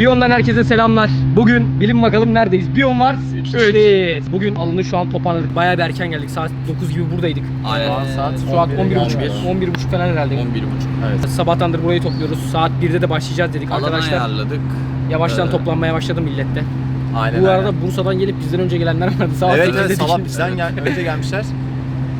Biyon'dan herkese selamlar. Bugün bilin bakalım neredeyiz? Biyon var. Öyleyiz. Bugün alını şu an toparladık. Bayağı bir erken geldik. Saat 9 gibi buradaydık. Aynen. Saat şu an 11.30 11.30 falan herhalde. 11.30. Evet. Sabahtandır burayı topluyoruz. Saat 1'de de başlayacağız dedik Alanı arkadaşlar. ayarladık. Yavaştan Ee, toplanmaya başladı millette. Aynen Bu aynen. arada Bursa'dan gelip bizden önce gelenler vardı. Sabah Evet 8'de evet sabah bizden gel önce gelmişler.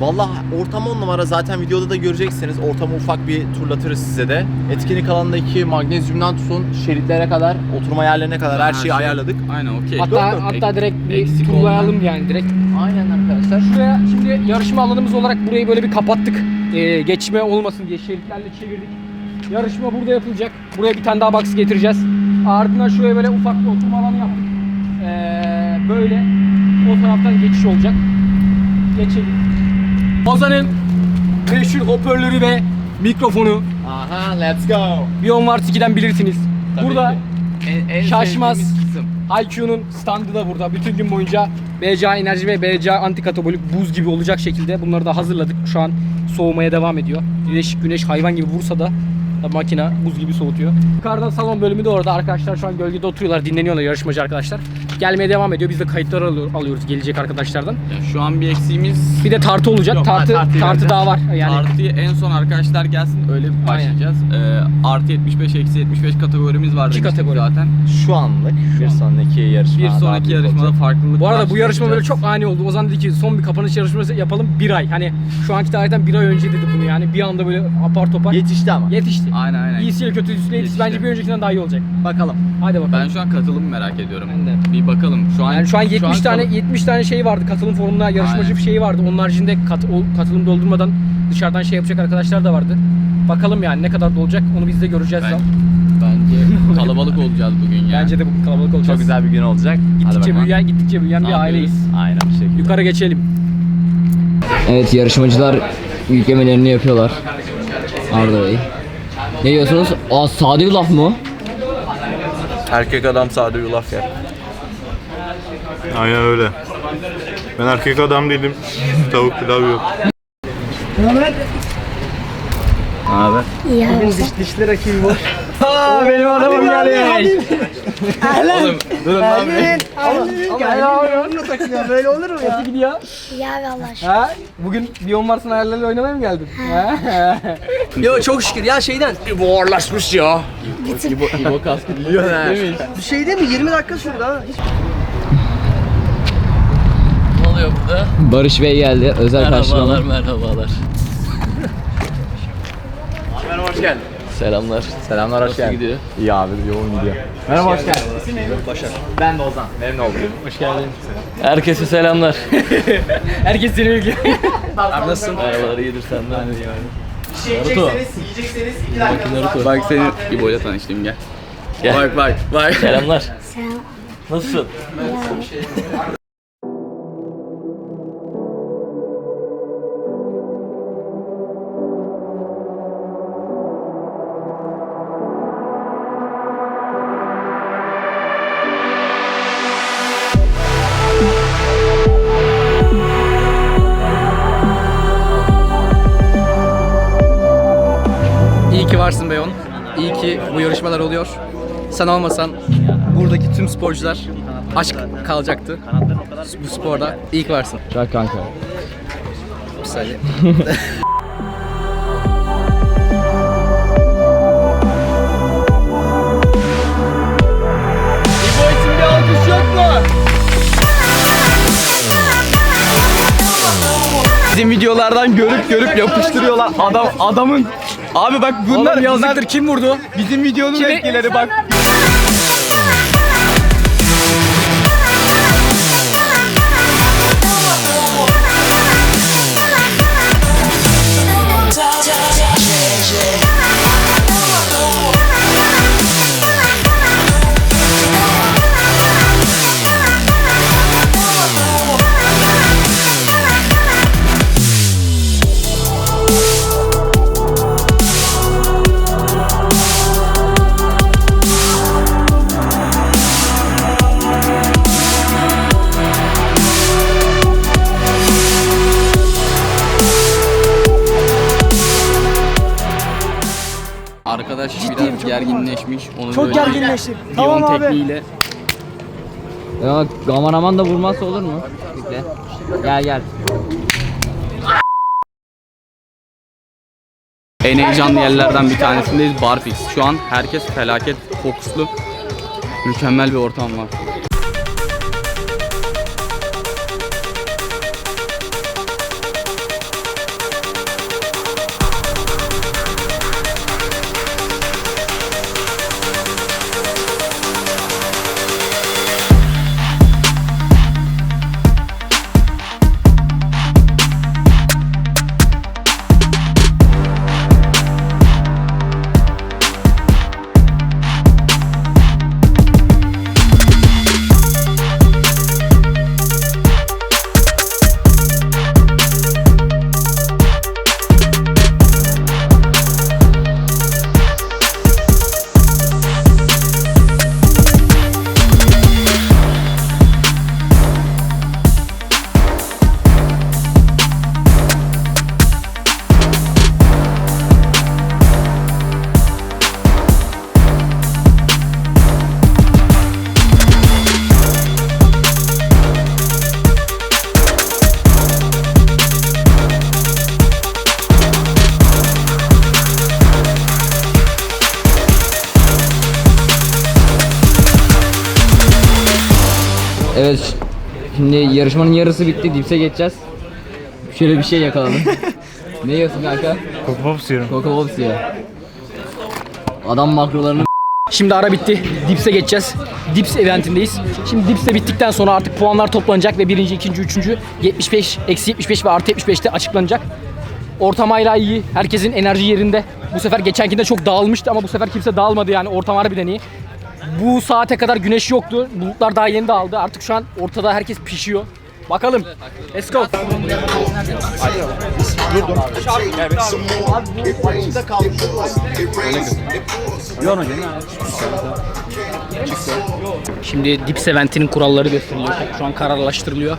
Vallahi ortam on numara zaten videoda da göreceksiniz. Ortamı ufak bir turlatırız size de. Etkinlik alanındaki magnezyumdan tutun şeritlere kadar, oturma yerlerine kadar her şeyi ayarladık. Aynen okey. Hatta hatta direkt bir eksik turlayalım yani direkt. Aynen arkadaşlar. Şuraya şimdi yarışma alanımız olarak burayı böyle bir kapattık. Ee, geçme olmasın diye şeritlerle çevirdik. Yarışma burada yapılacak. Buraya bir tane daha box getireceğiz. Ardından şuraya böyle ufak bir oturma alanı yaptık. Ee, böyle o taraftan geçiş olacak. Geçelim. Ozan'ın meşhur hoparlörü ve mikrofonu Aha let's go. Bion Mars 2'den bilirsiniz. Burada En, en Şaşmaz. IQ'nun standı da burada. Bütün gün boyunca BCA enerji ve BCA antikatabolik buz gibi olacak şekilde bunları da hazırladık. Şu an soğumaya devam ediyor. Güneş güneş hayvan gibi vursa da tabii makine buz gibi soğutuyor. Yukarıdan salon bölümü de orada. Arkadaşlar şu an gölgede oturuyorlar, dinleniyorlar yarışmacı arkadaşlar. Gelmeye devam ediyor. Biz de kayıtlar alıyor- alıyoruz gelecek arkadaşlardan. Ya şu an bir eksiğimiz Bir de tartı olacak. Yok, tartı tartı vereceğiz. daha var. Yani Artıyı en son arkadaşlar gelsin öyle bir başlayacağız. Ee, artı 75 eksi 75 kategorimiz var İki demiştik kategori. zaten. Şu anlık bir sonraki yarışma. Bir daha sonraki büyük yarışmada olacak. farklılık bu arada bu yarışma böyle çok ani oldu. Ozan dedi ki son bir kapanış yarışması yapalım bir ay. Hani şu anki tarihten bir ay önce dedi bunu yani. Bir anda böyle apar topar Yetişti ama. yetişti. Aynen aynen. İyisiyle kötüsüyle yetişti. Bence bir öncekinden daha iyi olacak. Bakalım. Hadi bakalım. Ben şu an katılımı merak ediyorum. Ben de. Bir bakalım. Şu an Yani şu an 70 tane kalın. 70 tane şey vardı katılım forumuna yarışmacı Aynen. bir şey vardı. Onun haricinde kat, o, katılım doldurmadan dışarıdan şey yapacak arkadaşlar da vardı. Bakalım yani ne kadar dolacak onu biz de göreceğiz. Ben-. Bence kalabalık olacağız bugün ya. Bence de bugün kalabalık olacağız. Çok güzel bir gün olacak. Hadi Gittikçe büyüyen, gittikçe büyüyen bir aileyiz. Aynen bir şekilde. Yukarı geçelim. Evet yarışmacılar yüklemelerini yapıyorlar. Arda Bey. Ne diyorsunuz? Aa sade yulaf mı? Erkek adam sade yulaf yer. Aynen öyle. Ben erkek adam değilim. Tavuk pilav yok. benim adamım gelmiş. Oğlum durun lan bir. Böyle olur mu ya? gidiyor. Ya abi Allah aşkına. Ha? Bugün Bion Mars'ın ayarlarıyla oynamaya mı geldin? Ha? Yo çok şükür ya şeyden. Buharlaşmış ya. İbo kaskı milyoner. Bir şey değil mi? 20 dakika sürdü ha. Hiç Ne burada? Barış Bey geldi. Özel karşılama. merhabalar. Merhaba hoş geldin. Selamlar. Selamlar hoş Nasıl geldin. gidiyor? İyi abi yoğun gidiyor. Merhaba hoş geldin. İsim neydi? Başar. Ben de Ozan. Memnun oldum. Hoş geldin. Herkese selamlar. Herkes seni. Abi nasılsın? Merhabalar iyidir senden. Bir şey yiyecekseniz, yiyecekseniz 2 dakikanız. Bak seni İbo'yla tanıştım gel. Gel. Bak bak bak. Selamlar. Selam. Nasılsın? Yarışmalar oluyor. Sen olmasan buradaki tüm sporcular aşk kalacaktı bu sporda. İyi ki varsın. Çak kanka. Bir saniye. Bizim videolardan görüp görüp yapıştırıyorlar adam adamın. Abi bak bunlar Oğlum yazıktır kim vurdu? bizim videonun Kimi- etkileri bak. Gerginleşmiş. Onu Çok böyle gerginleştik. bir Tamam abi. tekniğiyle Ya kameraman da vurmazsa olur mu? Bekle. Gel gel. en heyecanlı yerlerden bir tanesindeyiz. Barfix. Şu an herkes felaket fokuslu. Mükemmel bir ortam var. Evet. Şimdi yarışmanın yarısı bitti. Dipse geçeceğiz. Şöyle bir şey yakaladım. ne yiyorsun kanka? Coco Pops yiyorum. Coco Pops yiyor. Adam makrolarını Şimdi ara bitti. Dips'e geçeceğiz. Dips eventindeyiz. Şimdi Dips'te bittikten sonra artık puanlar toplanacak ve birinci, ikinci, üçüncü 75, eksi 75 ve artı 75'te açıklanacak. Ortam hala iyi. Herkesin enerji yerinde. Bu sefer geçenkinde çok dağılmıştı ama bu sefer kimse dağılmadı yani. Ortam harbiden iyi. Bu saate kadar güneş yoktu. Bulutlar daha yeni dağıldı. Artık şu an ortada herkes pişiyor. Bakalım. Let's go. Şimdi Dips Event'inin kuralları gösteriliyor. Şu an kararlaştırılıyor.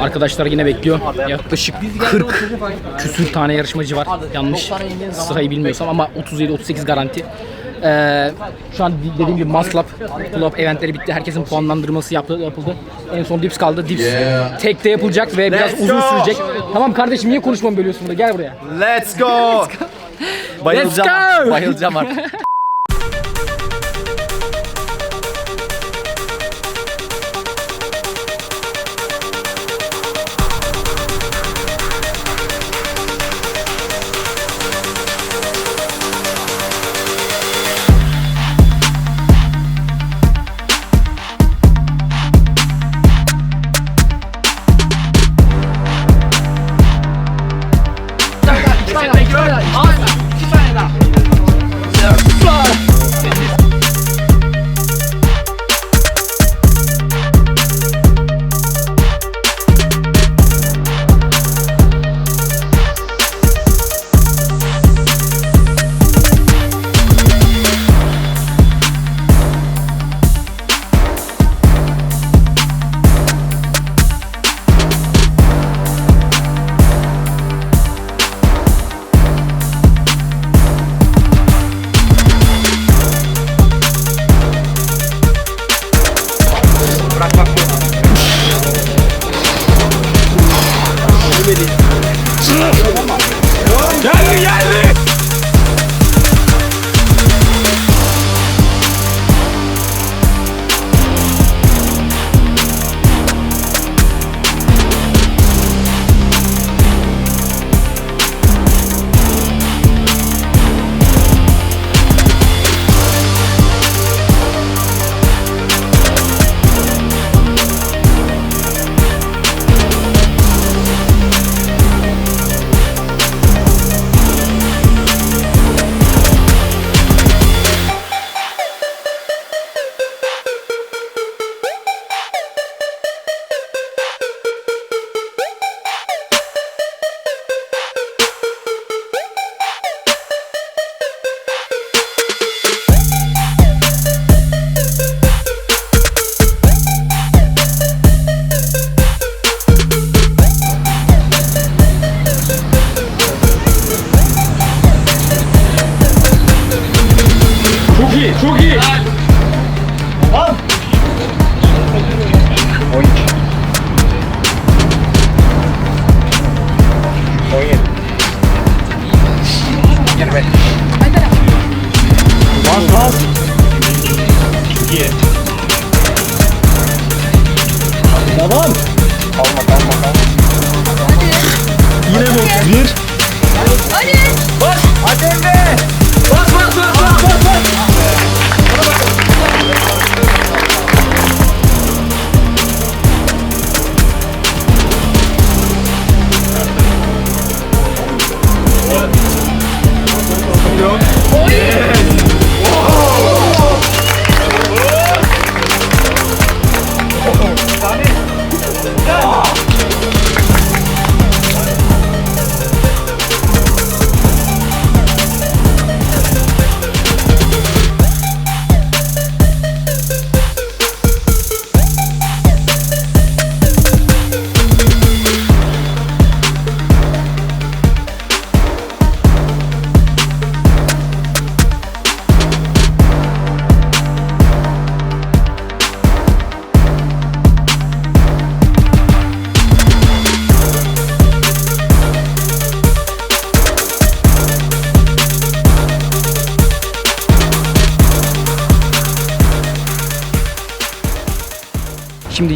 Arkadaşlar yine bekliyor. Yaklaşık 40 küsür tane yarışmacı var. Yanlış sırayı bilmiyorsam ama 37-38 garanti. Ee, şu an dediğim gibi Maslap, Club eventleri bitti. Herkesin puanlandırması yaptı, yapıldı. En son Dips kaldı. Dips tekte yapılacak ve biraz uzun sürecek. Tamam kardeşim niye konuşmamı bölüyorsun burada? Gel buraya. Let's go. Bayılacağım. Let's go. Bayılacağım artık.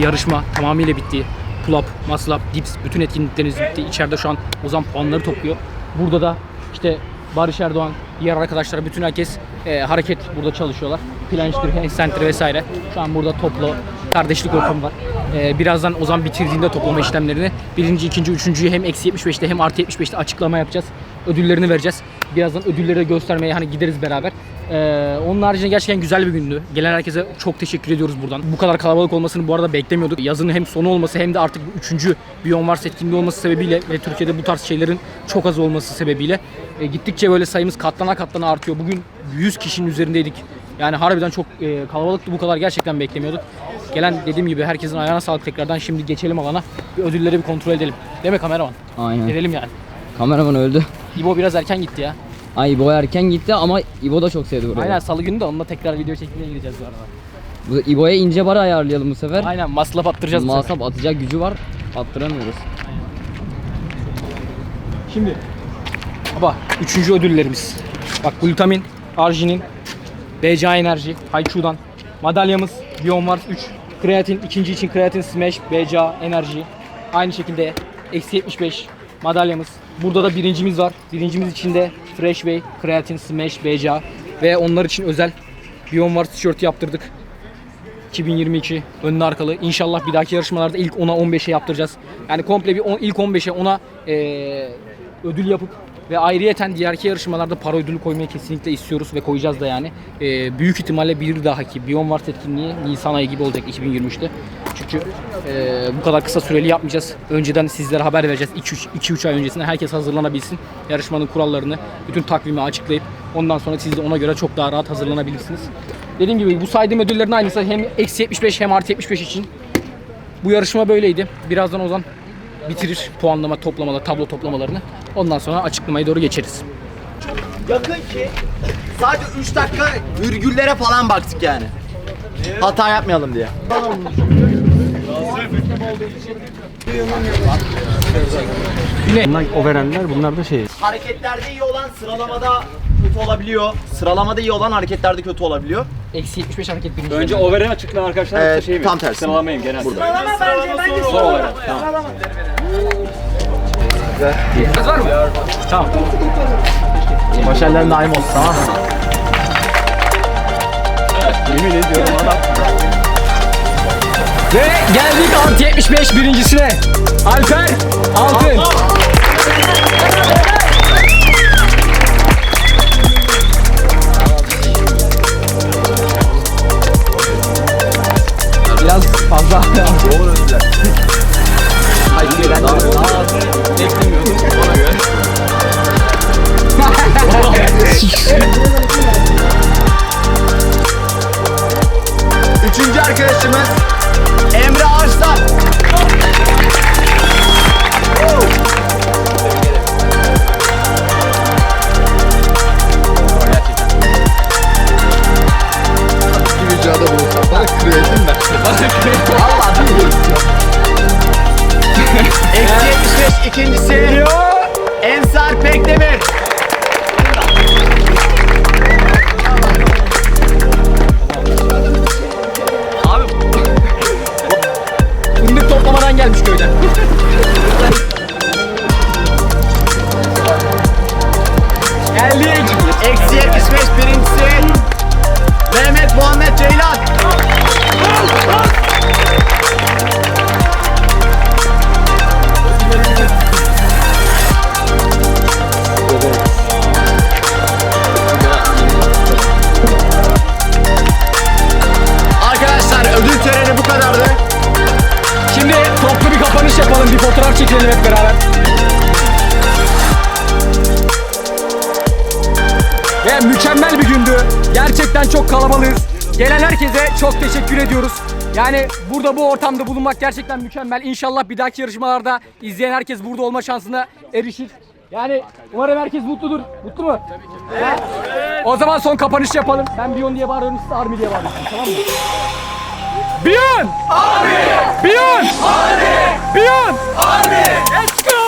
yarışma tamamıyla bitti. Pull up, muscle up, dips bütün etkinlikleriniz bitti. İçeride şu an Ozan puanları topluyor. Burada da işte Barış Erdoğan, diğer arkadaşlar, bütün herkes e, hareket burada çalışıyorlar. Plançtır, handstand'tir vesaire. Şu an burada toplu kardeşlik ortamı var. E, birazdan Ozan bitirdiğinde toplama işlemlerini birinci, ikinci, üçüncüyü hem eksi 75'te hem artı 75'te açıklama yapacağız. Ödüllerini vereceğiz. Birazdan ödülleri de göstermeye hani gideriz beraber. Ee, onun haricinde gerçekten güzel bir gündü. Gelen herkese çok teşekkür ediyoruz buradan. Bu kadar kalabalık olmasını bu arada beklemiyorduk. Yazının hem sonu olması hem de artık üçüncü Beyond Wars etkinliği olması sebebiyle ve Türkiye'de bu tarz şeylerin çok az olması sebebiyle e, gittikçe böyle sayımız katlana katlana artıyor. Bugün 100 kişinin üzerindeydik. Yani harbiden çok e, kalabalıktı bu kadar gerçekten beklemiyorduk. Gelen dediğim gibi herkesin ayağına sağlık tekrardan. Şimdi geçelim alana. Bir ödülleri bir kontrol edelim. Değil mi kameraman? Aynen. Edelim yani. Kameraman öldü. İbo biraz erken gitti ya. Ay İbo erken gitti ama İbo da çok sevdi burayı. Aynen salı günü de onunla tekrar video çekmeye gideceğiz bu arada. Bu İbo'ya ince bara ayarlayalım bu sefer. Aynen maslap attıracağız bu sefer. Masap atacak gücü var. Attıramıyoruz. Şimdi baba üçüncü ödüllerimiz. Bak glutamin, arginin, BCA enerji, Haychu'dan. Madalyamız Beyond Mars 3. Kreatin ikinci için kreatin smash, BCA enerji. Aynı şekilde eksi 75 madalyamız. Burada da birincimiz var. Birincimiz için de Fresh Way, kreatin smash, BCA. Ve onlar için özel Beyond Mars tişörtü yaptırdık. 2022 önlü arkalı. İnşallah bir dahaki yarışmalarda ilk 10'a 15'e yaptıracağız. Yani komple bir on, ilk 15'e 10'a eee, ödül yapıp ve ayrıyeten diğerki yarışmalarda para ödülü koymayı kesinlikle istiyoruz ve koyacağız da yani. Eee, büyük ihtimalle bir dahaki Beyond Wars etkinliği Nisan ayı gibi olacak 2023'te. Çünkü eee, bu kadar kısa süreli yapmayacağız. Önceden sizlere haber vereceğiz. 2-3 ay öncesinde herkes hazırlanabilsin. Yarışmanın kurallarını, bütün takvimi açıklayıp ondan sonra siz de ona göre çok daha rahat hazırlanabilirsiniz. Dediğim gibi bu saydığım ödüllerin aynısı hem eksi 75 hem artı 75 için. Bu yarışma böyleydi. Birazdan Ozan bitirir puanlama toplamalar, tablo toplamalarını. Ondan sonra açıklamaya doğru geçeriz. Yakın ki sadece 3 dakika virgüllere falan baktık yani. Hata yapmayalım diye. Bunlar o verenler bunlar da şey. Hareketlerde iyi olan sıralamada kötü olabiliyor. Sıralamada iyi olan hareketlerde kötü olabiliyor. Eksi 75 hareket birinci. Önce over'e açıklan arkadaşlar Ee, şey mi? tam tersi. Sıralamayın genel. Burada. Son over'e. Tamam. var mı? Tamam. Başarıların daim olsun tamam mı? Yemin ediyorum adam. Ve geldik artı 75 birincisine. Alper Altın. Biraz çok teşekkür ediyoruz. Yani burada bu ortamda bulunmak gerçekten mükemmel. İnşallah bir dahaki yarışmalarda izleyen herkes burada olma şansına erişir. Yani umarım herkes mutludur. Mutlu mu? Tabii ki. Evet. O zaman son kapanış yapalım. Ben Bion diye bağırıyorum, siz Army diye bağırıyorsunuz. Tamam mı? Bion! Army! Bion! Army! Bion! Army! Let's go!